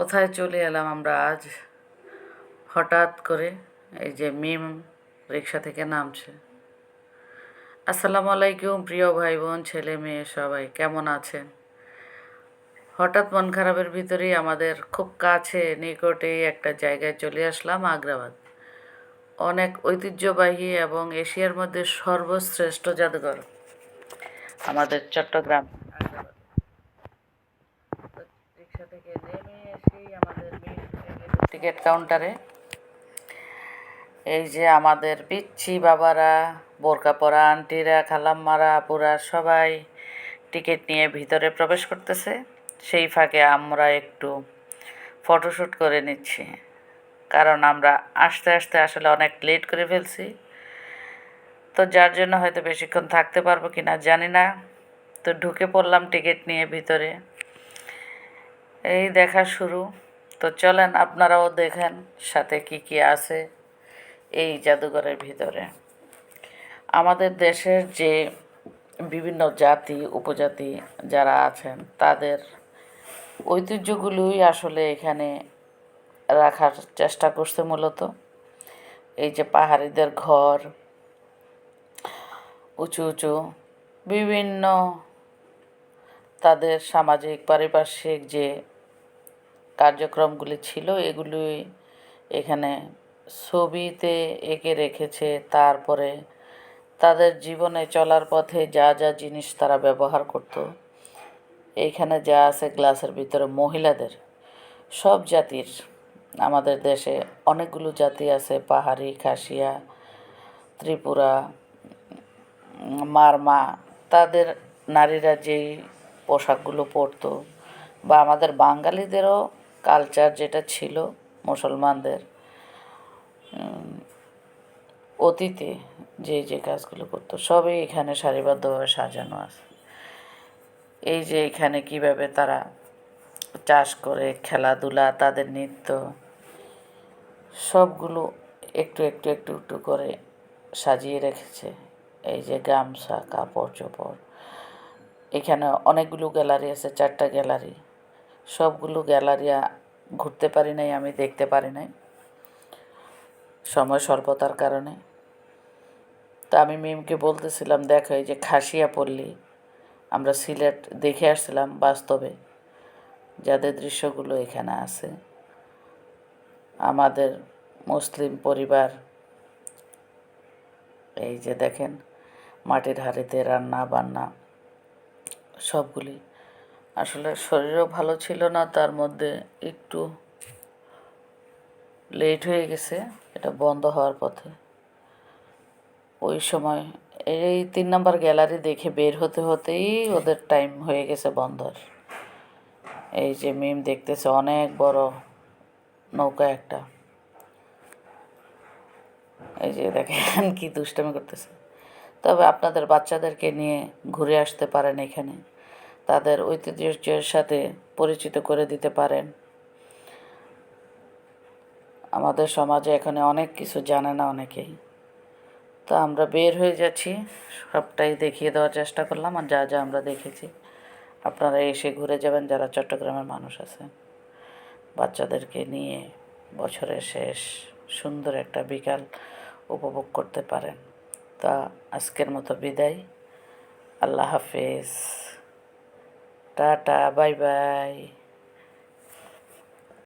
কোথায় চলে এলাম আমরা আজ? হঠাৎ করে এই যে মিম রিক্সা থেকে নামছে। আসসালামু আলাইকুম প্রিয় ভাই বোন ছেলে মেয়ে সবাই, কেমন আছেন? হঠাৎ মন খারাপের ভিতরেই আমাদের খুব কাছে নিকটেই একটা জায়গায় চলে আসলাম, আগ্রাবাদ। অনেক ঐতিহ্যবাহী এবং এশিয়ার মধ্যে সর্বশ্রেষ্ঠ জাদুঘর আমাদের চট্টগ্রাম। রিক্সা থেকে নেমে আমাদের টিকিট কাউন্টারে। এই যে আমাদের পিচ্ছি বাবারা, বোরকা পরা আন্টিরা, খালাম্মারা, আপুরা সবাই টিকিট নিয়ে ভিতরে প্রবেশ করতেছে। সেই ফাঁকে আমরা একটু ফটোশ্যুট করে নিচ্ছি। কারণ আমরা আস্তে আস্তে আসলে অনেক লেট করে ফেলছি। তো যার জন্য হয়তো বেশিক্ষণ থাকতে পারব কি না জানি না। তো ঢুকে পড়লাম টিকিট নিয়ে ভিতরে। এই দেখা শুরু। তো চলেন আপনারাও দেখেন সাথে কি কি আছে এই জাদুঘরের ভিতরে। আমাদের দেশের যে বিভিন্ন জাতি, উপজাতি যারা আছেন, তাদের ঐতিহ্যগুলোই আসলে এখানে রাখার চেষ্টা করছে মূলত। এই যে পাহাড়িদের ঘর, উঁচু উঁচু, বিভিন্ন তাদের সামাজিক, পারিপার্শ্বিক যে কার্যক্রমগুলি ছিল, এগুলি এখানে ছবিতে এঁকে রেখেছে। তারপরে তাদের জীবনে চলার পথে যা যা জিনিস তারা ব্যবহার করত এইখানে যা আছে গ্লাসের ভিতরে মহিলাদের, সব জাতির, আমাদের দেশে অনেকগুলো জাতি আছে, পাহাড়ি, খাসিয়া, ত্রিপুরা, মারমা, তাদের নারীরা যেই পোশাকগুলো পরতো। বা আমাদের বাঙালিদেরও কালচার যেটা ছিল মুসলমানদের অতীতে যে যে কাজগুলো করতো, সবই এখানে সারিবদ্ধভাবে সাজানো আছে। এই যে এখানে কীভাবে তারা চাষ করে, খেলাধুলা, তাদের নৃত্য, সবগুলো একটু একটু একটু একটু করে সাজিয়ে রেখেছে। এই যে গামছা, কাপড় চোপড় এখানে অনেকগুলো গ্যালারি আছে, চারটা গ্যালারি। সবগুলো গ্যালারি ঘুরতে পারি নাই, আমি দেখতে পারি নাই। সময় স্বল্পতার কারণে। তা আমি মিমকে বলতেছিলাম, দেখো, এই যে খাসিয়া পল্লী, আমরা সিলেট দেখে আসছিলাম বাস্তবে, যাদের দৃশ্যগুলো এখানে আছে। আমাদের মুসলিম পরিবার, এই যে দেখেন, মাটির হাঁড়িতে রান্না বান্না সবগুলি। আসলে শরীরও ভালো ছিল না, তার মধ্যে একটু লেট হয়ে গেছে, এটা বন্ধ হওয়ার পথে। ওই সময় এই তিন নম্বর গ্যালারি দেখে বের হতে হতেই ওদের টাইম হয়ে গেছে বন্ধর। এই যে মিম দেখতেছে, অনেক বড় নৌকা একটা। এই যে দেখেন কি দুষ্টামি করতেছে। তবে আপনাদের বাচ্চাদেরকে নিয়ে ঘুরে আসতে পারেন এখানে। তাদের ঐতিহ্যের সাথে পরিচিত করে দিতে পারেন। আমাদের সমাজে এখানে অনেক কিছু জানে না অনেকেই। তো আমরা বের হয়ে যাচ্ছি। সবটাই দেখিয়ে দেওয়ার চেষ্টা করলাম আর যা যা আমরা দেখেছি। আপনারা এসে ঘুরে যাবেন যারা চট্টগ্রামের মানুষ আছেন। বাচ্চাদেরকে নিয়ে বছরের শেষ সুন্দর একটা বিকাল উপভোগ করতে পারেন। তা আজকের মতো বিদায়। আল্লাহ হাফেজ। Tata bye bye.